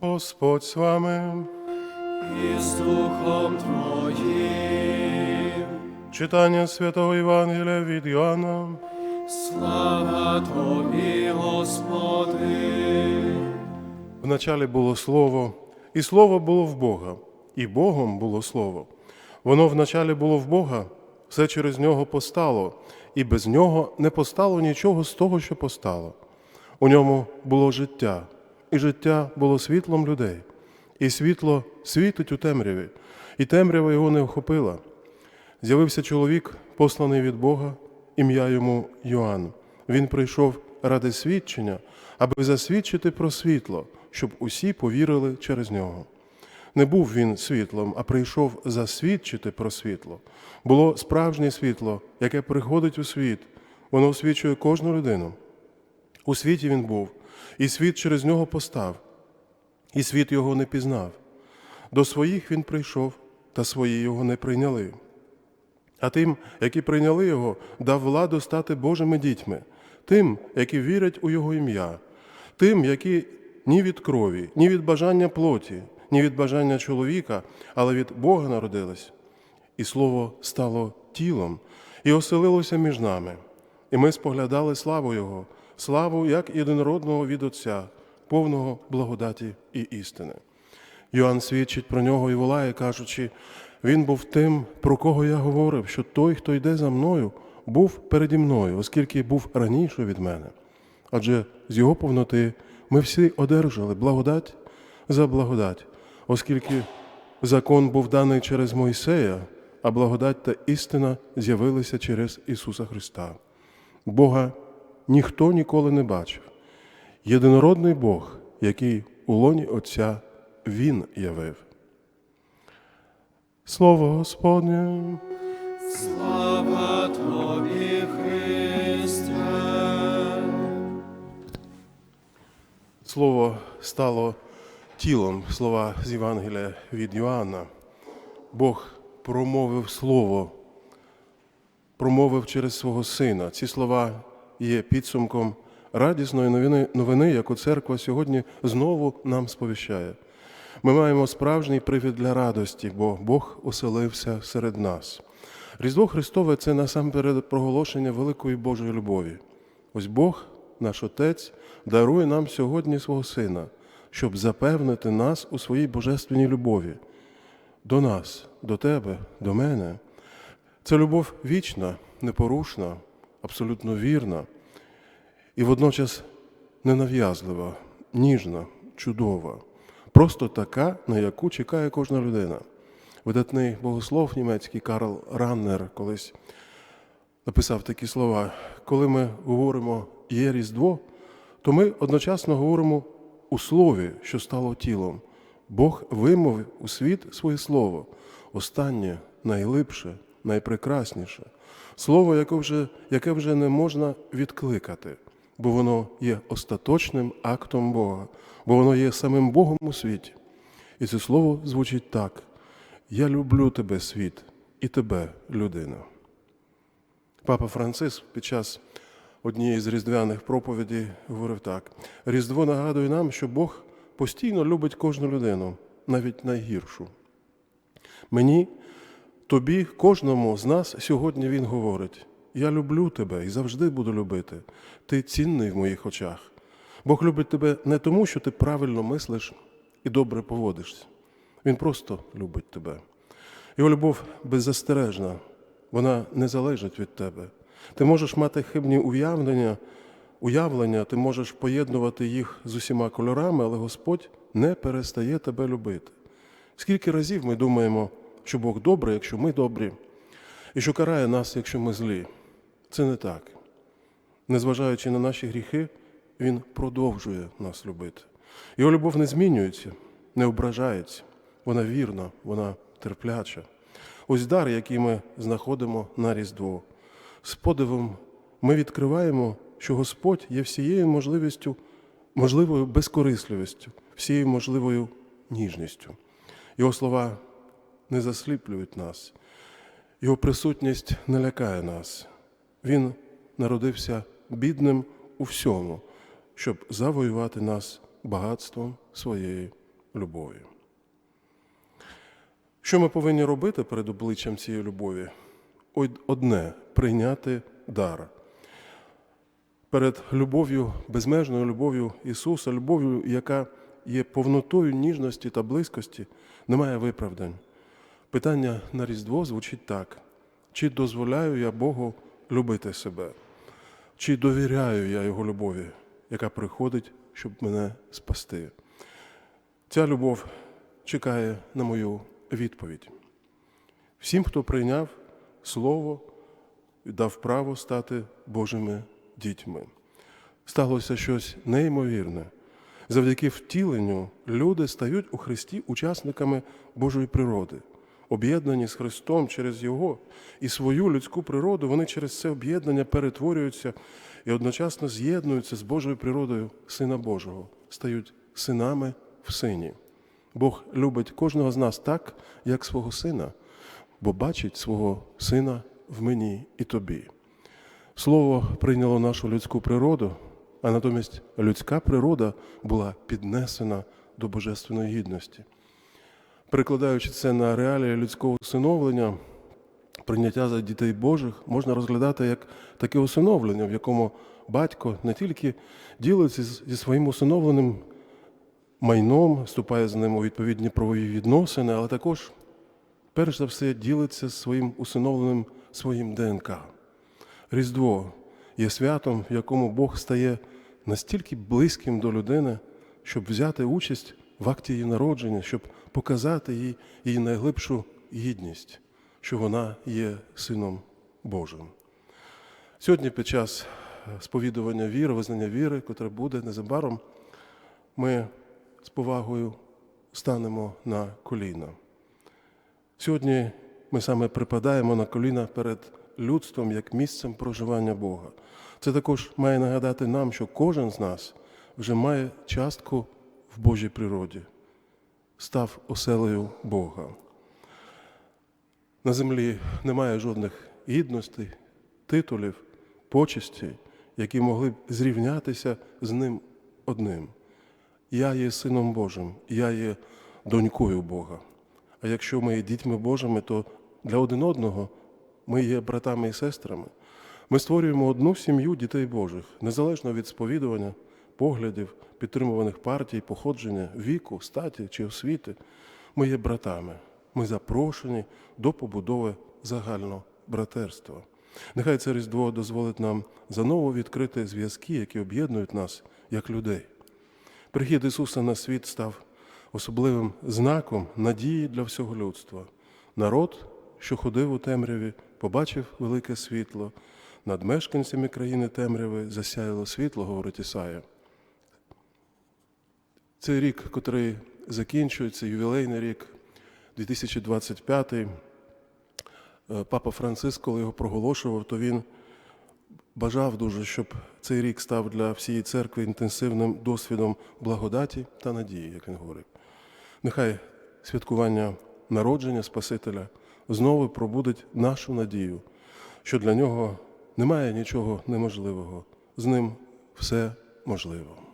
Господь з вами. і з Духом Твоїм. Читання Святого Євангелія від Йоанна. Слава Тобі, Господи. Вначалі було Слово, і Слово було в Бога, і Богом було Слово. Воно вначалі було в Бога, все через нього постало, і без нього не постало нічого з того, що постало. У ньому було життя, і життя було світлом людей, і світло світить у темряві, і темрява його не охопила. З'явився чоловік, посланий від Бога, ім'я йому Йоанн. Він прийшов ради свідчення, аби засвідчити про світло, щоб усі повірили через нього. Не був він світлом, а прийшов засвідчити про світло. Було справжнє світло, яке приходить у світ. Воно освічує кожну людину. У світі він був, і світ через нього постав, і світ його не пізнав. До своїх він прийшов, та свої його не прийняли. А тим, які прийняли його, дав владу стати Божими дітьми, тим, які вірять у Його ім'я, тим, які ні від крові, ні від бажання плоті, ні від бажання чоловіка, але від Бога народились. І Слово стало тілом і оселилося між нами. І ми споглядали славу Його, славу як єдинородного від Отця, повного благодаті і істини. Йоанн свідчить про нього і волає, кажучи, він був тим, про кого я говорив, що той, хто йде за мною, був переді мною, оскільки був раніше від мене. Адже з його повноти ми всі одержали благодать за благодать, оскільки закон був даний через Мойсея, а благодать та істина з'явилися через Ісуса Христа. Бога ніхто ніколи не бачив. Єдинородний Бог, який у лоні Отця Він явив. Слово Господнє. Слава Тобі, Христе. Слово стало тілом, слова з Євангелія від Йоанна. Бог промовив Слово, промовив через свого Сина. Ці слова є підсумком радісної новини, новини, яку церква сьогодні знову нам сповіщає. Ми маємо справжній привід для радості, бо Бог оселився серед нас. Різдво Христове це насамперед проголошення великої Божої любові. Ось Бог, наш Отець, дарує нам сьогодні свого Сина, щоб запевнити нас у своїй божественній любові. До нас, до тебе, до мене. Це любов вічна, непорушна, абсолютно вірна і водночас ненав'язлива, ніжна, чудова, просто така, на яку чекає кожна людина. Видатний богослов німецький Карл Раннер колись написав такі слова: коли ми говоримо є Різдво, то ми одночасно говоримо у слові, що стало тілом. Бог вимовив у світ своє слово, останнє, найлипше, найпрекрасніше, слово, яке вже, яке вже не можна відкликати, бо воно є остаточним актом Бога, бо воно є самим Богом у світі. І це слово звучить так: Я люблю тебе, світ, і тебе, людина. Папа Франциск під час однієї з різдвяних проповідей говорив так: Різдво нагадує нам, що Бог постійно любить кожну людину, навіть найгіршу. Мені, тобі, кожному з нас сьогодні Він говорить: Я люблю тебе і завжди буду любити. Ти цінний в моїх очах. Бог любить тебе не тому, що ти правильно мислиш і добре поводишся. Він просто любить тебе. Його любов беззастережна, вона не залежить від тебе. Ти можеш мати хибні уявлення, уявлення, ти можеш поєднувати їх з усіма кольорами, але Господь не перестає тебе любити. Скільки разів ми думаємо, що Бог добрий, якщо ми добрі, і що карає нас, якщо ми злі. Це не так. Незважаючи на наші гріхи, Він продовжує нас любити. Його любов не змінюється, не ображається, вона вірна, вона терпляча. Ось дар, який ми знаходимо на Різдво. З подивом ми відкриваємо, що Господь є всією можливістю, можливою безкорисливістю, всією можливою ніжністю. Його слова не засліплюють нас, Його присутність не лякає нас. Він народився бідним у всьому, щоб завоювати нас багатством своєї любові. Що ми повинні робити перед обличчям цієї любові? Одне прийняти дар. Перед любов'ю, безмежною любов'ю Ісуса, любов'ю, яка є повнотою ніжності та близькості, немає виправдань. Питання на Різдво звучить так: чи дозволяю я Богу любити себе? Чи довіряю я Його любові, яка приходить, щоб мене спасти? Ця любов чекає на мою відповідь. Всім, хто прийняв Слово дав право стати Божими дітьми. Сталося щось неймовірне. Завдяки втіленню люди стають у Христі учасниками Божої природи, об'єднані з Христом через Його і свою людську природу, вони через це об'єднання перетворюються і одночасно з'єднуються з Божою природою Сина Божого, стають синами в сині. Бог любить кожного з нас так, як свого сина, бо бачить свого сина в мені і тобі. Слово прийняло нашу людську природу, а натомість людська природа була піднесена до божественної гідності. Перекладаючи це на реалії людського усиновлення, прийняття за дітей Божих можна розглядати як таке усиновлення, в якому батько не тільки ділиться зі своїм усиновленим майном, вступає з ним у відповідні правові відносини, але також, перш за все, ділиться своїм усиновленим своїм ДНК. Різдво є святом, в якому Бог стає настільки близьким до людини, щоб взяти участь в акті її народження, щоб показати їй її найглибшу гідність, що вона є сином Божим. Сьогодні, під час е, сповідування віри, визнання віри, котре буде незабаром, ми з повагою станемо на коліна. Сьогодні ми саме припадаємо на коліна перед людством як місцем проживання Бога. Це також має нагадати нам, що кожен з нас вже має частку в Божій природі, став оселею Бога. На землі немає жодних гідностей, титулів, почестей, які могли б зрівнятися з ним одним. Я є сином Божим, я є донькою Бога. А якщо ми є дітьми Божими, то для один одного ми є братами і сестрами. Ми створюємо одну сім'ю дітей Божих, незалежно від сповідування, поглядів, підтримуваних партій, походження, віку, статі чи освіти. Ми є братами. Ми запрошені до побудови загального братерства. Нехай це Різдво дозволить нам заново відкрити зв'язки, які об'єднують нас як людей. Прихід Ісуса на світ став особливим знаком надії для всього людства. Народ, що ходив у темряві, побачив велике світло. Над мешканцями країни темряви засяяло світло, говорить Ісая. Цей рік, котрий закінчується, ювілейний рік, 2025, е, Папа Франциск, коли його проголошував, то він бажав дуже, щоб цей рік став для всієї церкви інтенсивним досвідом благодаті та надії, як він говорив. Нехай святкування народження Спасителя знову пробудить нашу надію, що для нього немає нічого неможливого, з ним все можливо.